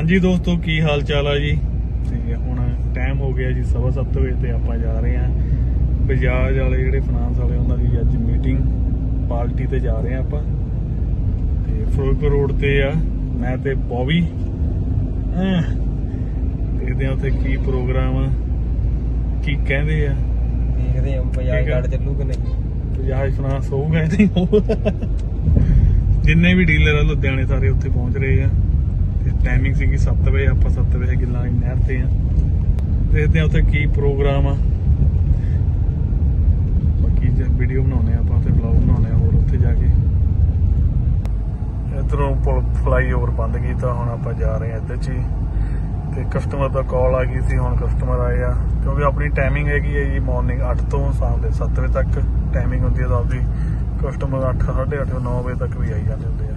ਹਾਂਜੀ ਦੋਸਤੋ ਕੀ ਹਾਲ ਚਾਲ ਆ ਜੀ? ਤੇ ਹੁਣ ਟਾਈਮ ਹੋ ਗਿਆ ਜੀ 7:30 ਵਜੇ ਤੇ ਆਪਾਂ ਜਾ ਰਹੇ ਹਾਂ। ਬਜਾਜ ਵਾਲੇ ਜਿਹੜੇ ਫਾਈਨਾਂਸ ਵਾਲੇ ਉਹਨਾਂ ਦੀ ਅੱਜ ਮੀਟਿੰਗ ਪਾਰਟੀ ਤੇ ਜਾ ਰਹੇ ਹਾਂ ਆਪਾਂ। ਤੇ ਫਿਰੋਜ਼ਪੁਰ ਰੋਡ ਤੇ ਆ ਮੈਂ ਤੇ ਬੌਬੀ। ਦੇਖਦੇ ਆ ਉੱਥੇ ਕੀ ਪ੍ਰੋਗਰਾਮ ਆ ਕੀ ਕਹਿੰਦੇ ਆ। ਦੇਖਦੇ ਹਾਂ ਬਜਾਜ ਆ। ਕਾਰਡ ਚੱਲੂ ਕਿ ਨਹੀਂ। ਬਜਾਜ ਫਾਈਨਾਂਸ ਹੋਊਗਾ ਨਹੀਂ ਹੋਊਗਾ। ਜਿੰਨੇ ਵੀ ਡੀਲਰ ਆ ਲੁਧਿਆਣੇ ਸਾਰੇ ਉੱਥੇ ਪਹੁੰਚ ਰਹੇ ਆ। ਟਾਈਮਿੰਗ ਸੀਗੀ 7 ਵਜੇ, ਆਪਾਂ 7 ਵਜੇ ਗਿੱਲਾਂ ਦੀ ਨਹਿਰ ਤੇ ਆ। ਦੇਖਦੇ ਆ ਉੱਥੇ ਕੀ ਪ੍ਰੋਗਰਾਮ ਆ। ਬਾਕੀ ਜੇ ਵੀਡੀਓ ਬਣਾਉਣੇ ਆ, ਆਪਾਂ ਤੇ ਵਲੌਗ ਬਣਾਉਣੇ ਆ, ਹੋਰ ਉੱਥੇ ਜਾ ਕੇ। ਇਧਰੋਂ ਪੁਲ ਫਲਾਈਓਵਰ ਬੰਦ ਕੀਤਾ, ਹੁਣ ਆਪਾਂ ਜਾ ਰਹੇ ਆ ਇੱਧਰ ਚ ਹੀ ਤੇ ਕਸਟਮਰ ਦਾ ਕਾਲ ਆ ਗਈ ਸੀ, ਹੁਣ ਕਸਟਮਰ ਆਏ ਆ। ਕਿਉਂਕਿ ਆਪਣੀ ਟਾਈਮਿੰਗ ਹੈਗੀ ਹੈ ਜੀ ਮਾਰਨਿੰਗ 8 ਤੋਂ ਸ਼ਾਮ ਦੇ 7 ਵਜੇ ਤੱਕ ਟਾਈਮਿੰਗ ਹੁੰਦੀ ਹੈ ਤਾਂ ਆਪਦੀ ਕਸਟਮਰ 8 8:30 9 ਵਜੇ ਤੱਕ ਵੀ ਆਈ ਜਾਂਦੇ ਹੁੰਦੇ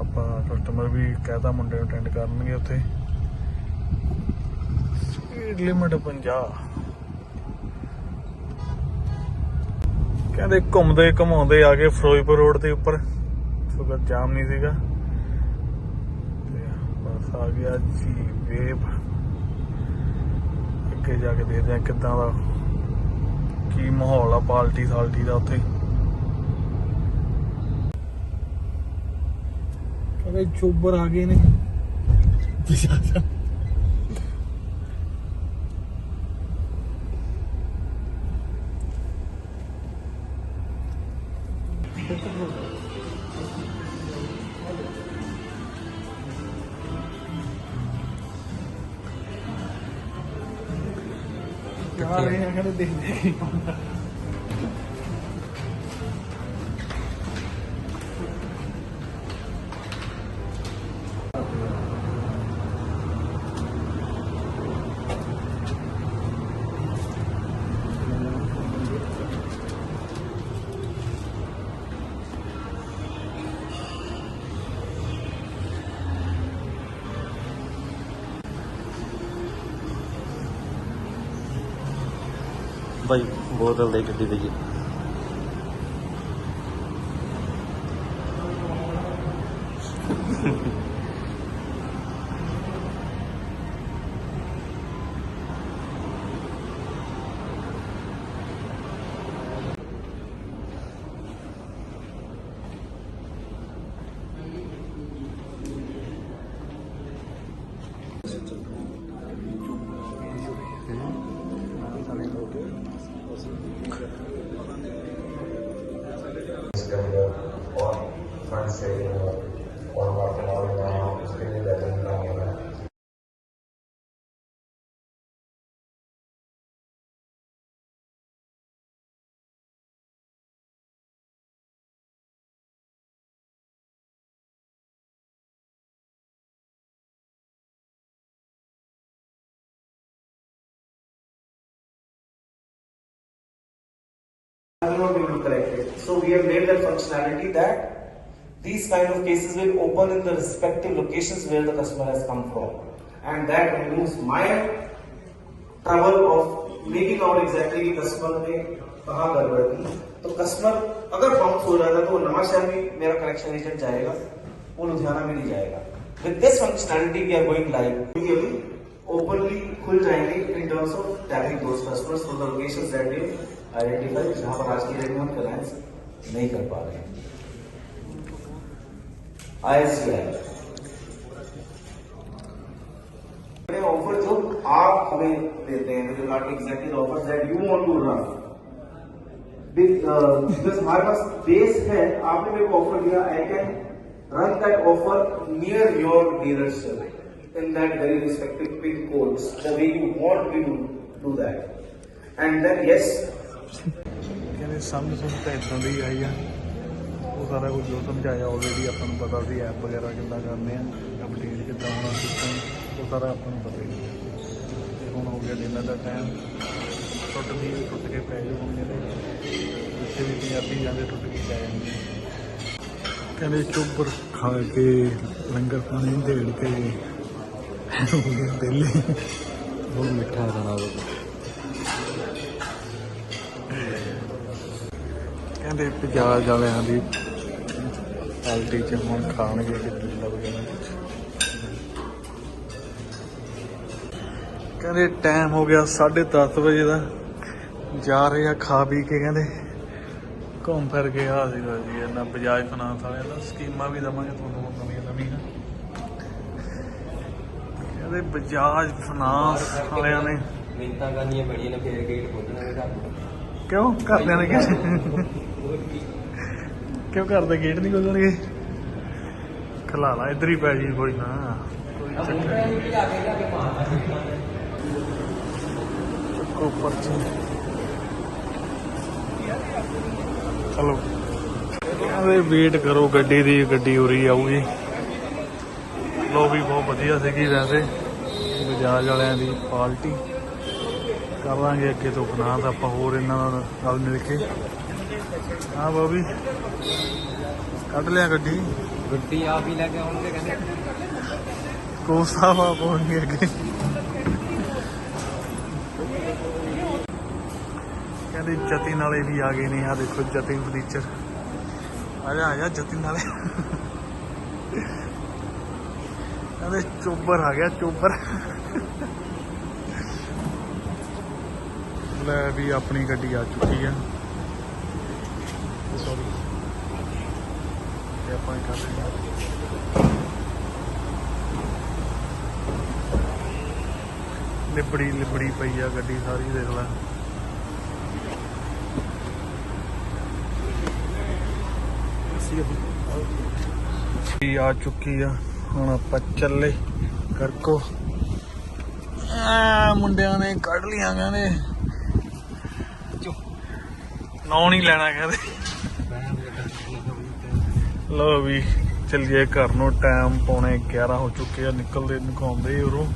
ਆਪਾਂ ਕਸਟਮਰ ਵੀ ਕਹਤਾ ਮੁੰਡੇ ਨੂੰ ਅਟੈਂਡ ਕਰਨਗੇ ਉੱਥੇ। ਸਪੀਡ ਲਿਮਟ 50 ਕਹਿੰਦੇ ਘੁੰਮਦੇ ਘਮਾਉਂਦੇ ਆ ਗਏ ਫਿਰੋਜ਼ਪੁਰ ਰੋਡ ਦੇ ਉੱਪਰ। ਸ਼ੁਕਰ ਜਾਮ ਨਹੀਂ ਸੀਗਾ। ਤੇ ਬਸ ਆ ਗਿਆ ਜੀ ਵੇਵ ਅੱਗੇ ਜਾ ਕੇ ਦੇਖਦੇ ਆ ਕਿੱਦਾਂ ਦਾ ਕੀ ਮਾਹੌਲ ਆ ਪਾਲਟੀ ਸਾਲਟੀ ਦਾ ਉੱਥੇ। ਕਹਿੰਦੇ ਚੋਬਰ ਆ ਗਏ ਨੇ। ਆ ਰਹੇ ਆ ਕਹਿੰਦੇ ਦੇਖਦੇ ਕੀ ਹੁੰਦਾ। ਭਾਈ ਬੋਤਲ ਦੇ ਗੱਡੀ ਤੇ will not be able to collect it. So we have made that functionality that these kind of cases will open in the respective locations where the customer has come from. And that removes my trouble of making out exactly कि customer ने कहाँ गड़बड़ की। तो customer अगर bounce हो रहा था तो वो नवा शहर में मेरा कलेक्शन एजेंट जाएगा, वो लुधियाना में नहीं जाएगा। With this functionality we are going live openly खुल जाएँगे in terms of tapping those customers from the locations that we identify जहाँ पर आज की डेट में हम क्लाइंट्स नहीं कर पा रहे हैं। आईएससीआई ऑफर जो आप हमें देते हैं जो not exactly the offers that you want to run because हमारे पास बेस है आपने मेरे को ऑफर दिया I can run that offer near your dealership in that very respective pin codes the way you want me to do that and then yes ਕਹਿੰਦੇ ਸਮਝ ਸੁਣ ਤਾਂ ਇਦਾਂ ਦੀ ਆਈ ਆ ਉਹ ਸਾਰਾ ਕੁਝ ਜੋ ਸਮਝਾਇਆ ਆਲਰੇਡੀ ਆਪਾਂ ਨੂੰ ਪਤਾ ਸੀ ਐਪ ਵਗੈਰਾ ਕਿੱਦਾਂ ਕਰਨੇ ਆ ਅਪਡੇਟ ਕਿੱਦਾਂ ਹੋਣਾ ਸਿਸਟਮ ਉਹ ਸਾਰਾ ਆਪਾਂ ਨੂੰ ਪਤਾ ਹੀ ਹੈ ਤੇ ਹੁਣ ਹੋ ਗਿਆ ਡਿਨਰ ਦਾ ਟਾਈਮ ਟੁੱਟ ਵੀ ਟੁੱਟ ਕੇ ਪੈ ਜਾਓ ਹੁਣ ਜਿਹੜੇ ਜਿੱਥੇ ਵੀ ਪੰਜਾਬੀ ਜਾਂਦੇ ਟੁੱਟ ਕੇ ਪੈ ਜਾਂਦੇ ਕਹਿੰਦੇ ਚੁੱਪਰ ਖਾ ਕੇ ਲੰਗਰ ਪਾਣੀ ਢੇੜ ਕੇ ਹੋ ਗਏ ਪਹਿਲੇ ਬਹੁਤ ਮਿੱਠਾ ਖਾਣਾ ਉਹ। ਕਹਿੰਦੇ ਪੰਜਾਬ ਵਾਲਿਆਂ ਦੀ ਪਾਲਟੀ ਚ ਹੁਣ ਖਾਣਗੇ ਕਿੱਦਾਂ ਲੱਗਦਾ ਕਹਿੰਦੇ ਟਾਈਮ ਹੋ ਗਿਆ 10:30 ਵਜੇ ਦਾ। ਜਾ ਰਹੇ ਆ ਖਾ ਪੀ ਕੇ ਕਹਿੰਦੇ। ਘੁੰਮ ਫਿਰ ਕੇ ਆ ਜੀ ਜੀ ਇਹਨਾਂ ਬਜਾਜ ਫਾਈਨਾਂਸ ਵਾਲਿਆਂ ਦਾ ਸਕੀਮਾਂ ਵੀ ਦਵਾਂਗੇ ਤੁਹਾਨੂੰ ਨਵੀਆਂ ਨਵੀਆਂ। ਕਹਿੰਦੇ ਬਜਾਜ ਫਾਈਨਾਂਸ ਵਾਲਿਆਂ ਨੇ। ਮਿੰਤਾਂ ਕਰਨੀਆਂ ਬੜੀਆਂ ਨੇ ਫੇਰ ਗੇਟ ਖੋਲਣਾ ਘਰ ਕਿਉਂ? ਘਰਦਿਆਂ ਨੇ ਕਿਸੇ ਕਿਉਂ ਕਰਦੇ ਗੇਟ ਨਹੀਂ ਖੋਲਣਗੇ? ਖਲਾ ਲਾ, ਇੱਧਰ ਹੀ ਪੈ ਜੀ ਕੋਈ ਨਾ। ਚੱਕੋ ਪਰਚੀ ਚਲੋ। ਕਹਿੰਦੇ ਵੇਟ ਕਰੋ, ਗੱਡੀ ਦੀ ਗੱਡੀ ਉਰੀ ਆਊਗੀ। ਲੋ ਵੀ ਬਹੁਤ ਵਧੀਆ ਸੀਗੀ ਵੈਸੇ, ਬਜਾਜ ਵਾਲਿਆਂ ਦੀ ਪਾਰਟੀ ਕਰਾਂਗੇ ਅੱਗੇ ਤੋਂ ਬਣਾ ਤਾਂ ਆਪਾਂ ਹੋਰ ਇਹਨਾਂ ਨਾਲ ਨਾਲ ਮਿਲ ਕੇ। ਹਾਂ ਬਾਬੀ ਕੱਢ ਲਿਆ ਗੱਡੀ। ਗੱਡੀ ਆਪ ਹੀ ਲੈ ਕੇ ਆਉਣਗੇ ਕਹਿੰਦੇ। ਕੋਸਾ ਵਾ ਪਹੁੰਚ ਅੱਗੇ। ਕਹਿੰਦੇ ਜਤਿਨ ਵਾਲੇ ਵੀ ਆ ਗਏ ਨੇ ਆ ਦੇਖੋ ਜਤਿਨ ਫਰਨੀਚਰ ਆ ਜਾ ਆ ਜਾ ਜਤਿਨ ਵਾਲੇ। ਕਹਿੰਦੇ ਚੋਬਰ ਆ ਗਿਆ ਚੋਬਰ। ਲੈ ਵੀ ਆਪਣੀ ਗੱਡੀ ਆ ਚੁੱਕੀ ਆ। ਸੌਰੀ ਇਹ ਆਪਾਂ ਕਰ ਰਹੇ ਹਾਂ ਲਿਬੜੀ ਲਿਬੜੀ ਪਈ ਆ ਗੱਡੀ ਸਾਰੀ, ਦੇਖ ਲੈ। ਗੱਡੀ ਆ ਚੁੱਕੀ ਆ, ਹੁਣ ਆਪਾਂ ਚੱਲੇ ਕਰਕੋ ਆ, ਮੁੰਡਿਆਂ ਨੇ ਕੱਢ ਲੀਆਂ ਕਹਿੰਦੇ। ਨੌ ਨਹੀਂ ਲੈਣਾ ਕਹਿੰਦੇ। ਲੋ ਵੀ, ਚੱਲੀਏ ਘਰ ਨੂੰ ਟਾਈਮ ਪੌਣੇ 11 ਹੋ ਚੁੱਕੇ ਆ, ਨਿਕਲਦੇ ਨਿਕਾਉਂਦੇ ਉਰੋਂ।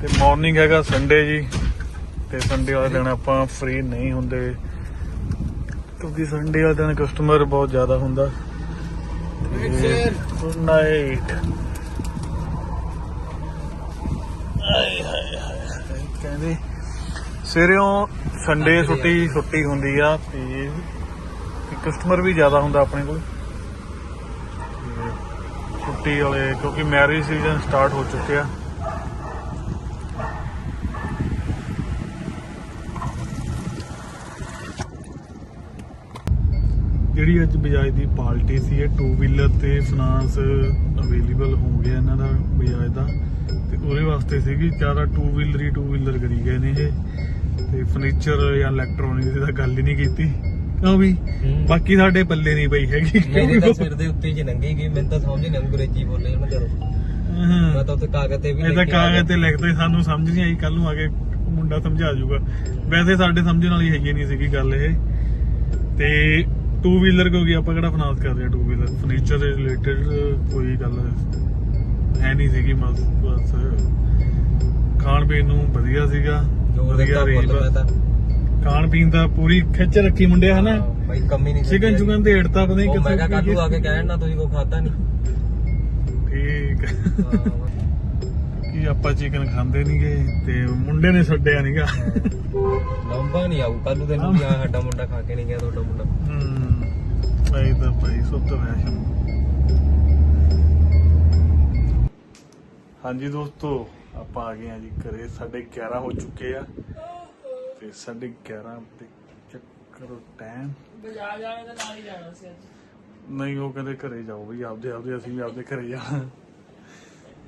ਤੇ ਮਾਰਨਿੰਗ ਹੈਗਾ ਸੰਡੇ ਜੀ, ਤੇ ਸੰਡੇ ਵਾਲੇ ਦਿਨ ਆਪਾਂ ਫ੍ਰੀ ਨਹੀਂ ਹੁੰਦੇ, ਕਿਉਂਕਿ ਸੰਡੇ ਵਾਲੇ ਦਿਨ ਕਸਟਮਰ ਬਹੁਤ ਜ਼ਿਆਦਾ ਹੁੰਦਾ। ਗੁੱਡ ਨਾਈਟ ਆਏ ਹਾਏ ਹਾਏ, ਕਹਿੰਦੇ ਸਵੇਰੇੋਂ ਸੰਡੇ ਛੁੱਟੀ ਛੁੱਟੀ ਹੁੰਦੀ ਆ ਤੇ ਕਸਟਮਰ ਵੀ ਜ਼ਿਆਦਾ ਹੁੰਦਾ ਆਪਣੇ ਕੋਲ। ਛੁੱਟੀ ਵਾਲੇ ਕਿਉਂਕਿ ਮੈਰਿਜ ਸੀਜ਼ਨ ਸਟਾਰਟ ਹੋ ਚੁੱਕਿਆ ਜਿਹੜੀ ਅੱਜ ਬਜਾਜ ਦੀ ਪਾਰਟੀ ਸੀ ਇਹ 2 ਵੀਲਰ ਤੇ ਫਾਈਨਾਂਸ ਅਵੇਲੇਬਲ ਹੋ ਗਿਆ ਇਹਨਾਂ ਦਾ ਬਜਾਜ ਦਾ। ਤੇ ਉਹਦੇ ਵਾਸਤੇ ਸੀਗੀ ਜ਼ਿਆਦਾ 2 ਵੀਲਰ ਹੀ 2 ਵੀਲਰ ਕਰੀ ਗਏ ਨੇ ਇਹ। ਤੇ ਫਰਨੀਚਰ ਜਾਂ ਇਲੈਕਟ੍ਰੋਨਿਕ ਦੀ ਤਾਂ ਗੱਲ ਹੀ ਨਹੀਂ ਕੀਤੀ। ਕਿਉਂ ਵੀ? ਬਾਕੀ ਸਾਡੇ ਪੱਲੇ ਨਹੀਂ ਪਈ ਹੈਗੀ। ਮੇਰੇ ਤਾਂ ਸਿਰ ਦੇ ਉੱਤੇ ਹੀ ਲੰਗੀ ਗਈ ਮੈਨੂੰ ਤਾਂ ਸਮਝ ਨਹੀਂ ਅੰਗਰੇਜ਼ੀ ਬੋਲੇ। ਮੈਂ ਤਾਂ ਉੱਥੇ ਕਾਗਜ਼ ਤੇ ਵੀ ਇਹ ਤਾਂ। ਕਾਗਜ਼ ਤੇ ਲਿਖਦੇ ਸਾਨੂੰ ਸਮਝ ਨਹੀਂ ਆਈ ਕੱਲ ਨੂੰ ਆ ਕੇ ਮੁੰਡਾ ਸਮਝਾ ਜਾਊਗਾ ਵੈਸੇ ਸਾਡੇ ਸਮਝਣ ਵਾਲੀ ਹੈਗੀ ਨਹੀਂ ਸੀਗੀ ਗੱਲ ਇਹ। ਤੇ 2 ਵੀਲਰ ਕਿਉਂਕਿ ਆਪਾਂ ਕਿਹੜਾ ਫਾਈਨਾਂਸ ਕਰ ਰਹੇ ਆ 2 ਵੀਲਰ ਫਰਨੀਚਰ ਦੇ ਰਿਲੇਟਡ ਕੋਈ ਗੱਲ ਹੈ ਨਹੀਂ ਸੀਗੀ ਬਸ ਬਸ। ਖਾਣ ਪੀਣ ਨੂੰ ਵਧੀਆ ਸੀਗਾ। ਵਧੀਆ ਤਾਂ। ਖਾਣ ਪੀਣ ਦਾ ਪੂਰੀ ਖਿੱਚ ਰੱਖੀ ਮੁੰਡੇ ਹਨਾ? ਬਾਈ ਕਮੀ ਨਹੀਂ ਚਿਕਨ ਚੁਕਨ ਤੇ ਏੜਤਾ ਪਤਾ ਨਹੀਂ ਉਹ ਮੈਂ ਕਿਹਾ ਕਿੱਥੋਂ ਕਾਟੂ ਆ ਕੇ ਕਹਿਣ ਨਾ ਤੁਸੀਂ ਕੋ ਖਾਦਾ ਨਹੀਂ? ਠੀਕ ਕੀ ਆਪਾਂ ਚਿਕਨ ਖਾਂਦੇ ਨਹੀਂਗੇ ਤੇ ਮੁੰਡੇ ਨੇ ਛੱਡਿਆ ਨਹੀਂਗਾ। ਲੰਬਾ ਨਹੀਂ ਆਊ ਕੱਲੂ ਤੈਨੂੰ ਵੀ ਆ ਸਾਡਾ ਮੁੰਡਾ ਖਾ ਕੇ ਨਹੀਂ ਗਿਆ ਤੁਹਾਡਾ ਮੁੰਡਾ। ਹੂੰ ਭਾਈ ਤਾਂ ਭਾਈ ਸੁੱਤ ਵੈਸ਼ਨ ਹਾਂਜੀ ਦੋਸਤੋ ਆਪਾਂ ਆ ਗਏ ਆ ਜੀ ਘਰੇ ਸਾਡੇ 11 ਹੋ ਚੁੱਕੇ ਆ। ਤੇ ਸਾਡੇ 11 ਤੇ ਚੱਕਰ ਟਾਈਮ ਬਾਜ਼ਾਰ ਜਾਣੇ ਦਾ ਨਾਲ ਹੀ ਜਾਣਾ ਸੀ ਅੱਜ। ਨਹੀਂ ਉਹ ਕਹਿੰਦੇ ਘਰੇ ਜਾਓ ਵੀ ਆਪਦੇ ਆਪਦੇ ਅਸੀਂ ਵੀ ਆਪਦੇ ਘਰੇ ਜਾਣਾ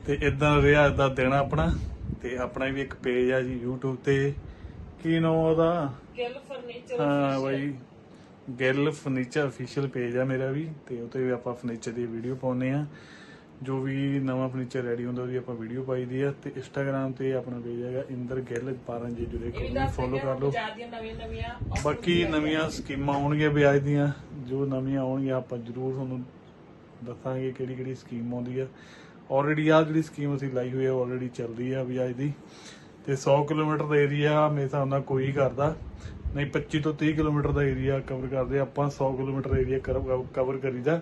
ਤੇ ਇਦਾਂ ਰਿਹਾ ਇਦਾਂ ਦੇਣਾ ਆਪਣਾ। ਤੇ ਆਪਣਾ ਵੀ ਇੱਕ ਪੇਜ ਆ ਜੀ YouTube ਤੇ। ਕੀ ਨਾਮ ਉਹਦਾ? ਗਿੱਲ ਫਰਨੀਚਰ ਹਾਂ ਬਾਈ ਗਿੱਲ ਫਰਨੀਚਰ ਅਫੀਸ਼ੀਅਲ ਪੇਜ ਆ ਮੇਰਾ ਵੀ। ਤੇ ਉੱਤੇ ਵੀ ਆਪਾਂ ਫਰਨੀਚਰ ਦੀ ਵੀਡੀਓ ਪਾਉਨੇ ਆ ਜੋ ਵੀ ਨਵਾਂ ਫਰਨੀਚਰ ਰੈਡੀ ਹੁੰਦਾ ਉਹਦੀ ਆਪਾਂ ਵੀਡੀਓ ਪਾਈ ਦੀ ਆ ਤੇ ਇੰਸਟਾਗ੍ਰam ਤੇ ਆਪਣਾ ਪੇਜ ਹੈਗਾ ਇੰਦਰ ਗਿੱਲ 12 ਜੀ ਜੁੜੇ ਦੱਸ ਫੋਲੋ ਕਰ ਲਓ। ਬਾਕੀ ਨਵੀਆਂ ਸਕੀਮਾਂ ਆਉਣਗੀਆਂ ਵਿਆਜ ਦੀਆਂ ਜੋ ਨਵੀਆਂ ਆਉਣਗੀਆਂ ਆਪਾਂ ਜ਼ਰੂਰ ਤੁਹਾਨੂੰ ਦੱਸਾਂਗੇ ਕਿਹੜੀ ਕਿਹੜੀ ਸਕੀਮ ਆਉਂਦੀ ਆ। ਆਲਰੇਡੀ ਆ ਜਿਹੜੀ ਸਕੀਮ ਅਸੀਂ ਲਾਈ ਹੋਈ ਆ ਆਲਰੇਡੀ ਚੱਲਦੀ ਆ ਵਿਆਜ ਦੀ। ਤੇ 100 ਕਿਲੋਮੀਟਰ ਦਾ ਏਰੀਆ ਮੇਰੇ ਹਿਸਾਬ ਨਾਲ ਕੋਈ ਕਰਦਾ। ਨਹੀਂ 25 ਤੋਂ 30 ਕਿਲੋਮੀਟਰ ਦਾ ਏਰੀਆ ਕਵਰ ਕਰਦੇ ਆਪਾਂ 100 ਕਿਲੋਮੀਟਰ ਏਰੀਆ ਕਵਰ ਕਰੀਦਾ।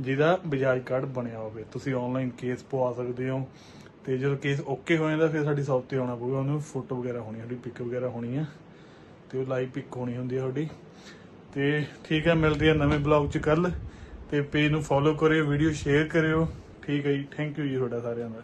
ਜਿਹਦਾ ਬਜਾਜ ਕਾਰਡ ਬਣਿਆ ਹੋਵੇ। ਤੁਸੀਂ ਆਨਲਾਈਨ ਕੇਸ ਪਵਾ ਸਕਦੇ ਹੋ। ਤੇ ਜਦੋਂ ਕੇਸ ਓਕੇ ਹੋ ਜਾਂਦਾ, ਫਿਰ ਸਾਡੀ ਸ਼ਾਪ ਤੇ ਆਉਣਾ ਪਊਗਾ। ਉਹਨੂੰ ਫੋਟੋ ਵਗੈਰਾ ਹੋਣੀ ਸਾਡੀ ਪਿਕ ਵਗੈਰਾ ਹੋਣੀ ਆ। ਤੇ ਉਹ ਲਾਈਵ ਪਿਕ ਹੋਣੀ ਹੁੰਦੀ ਹੈ ਤੁਹਾਡੀ। ਤੇ ਠੀਕ ਹੈ ਮਿਲਦੇ ਆ ਨਵੇਂ ਬਲੌਗ ਚ ਕੱਲ ਤੇ ਪੇਜ ਨੂੰ ਫੋਲੋ ਕਰਿਓ ਵੀਡੀਓ ਸ਼ੇਅਰ ਕਰਿਓ। ਠੀਕ ਹੈ ਜੀ ਥੈਂਕ ਯੂ ਜੀ ਤੁਹਾਡਾ ਸਾਰਿਆਂ ਦਾ।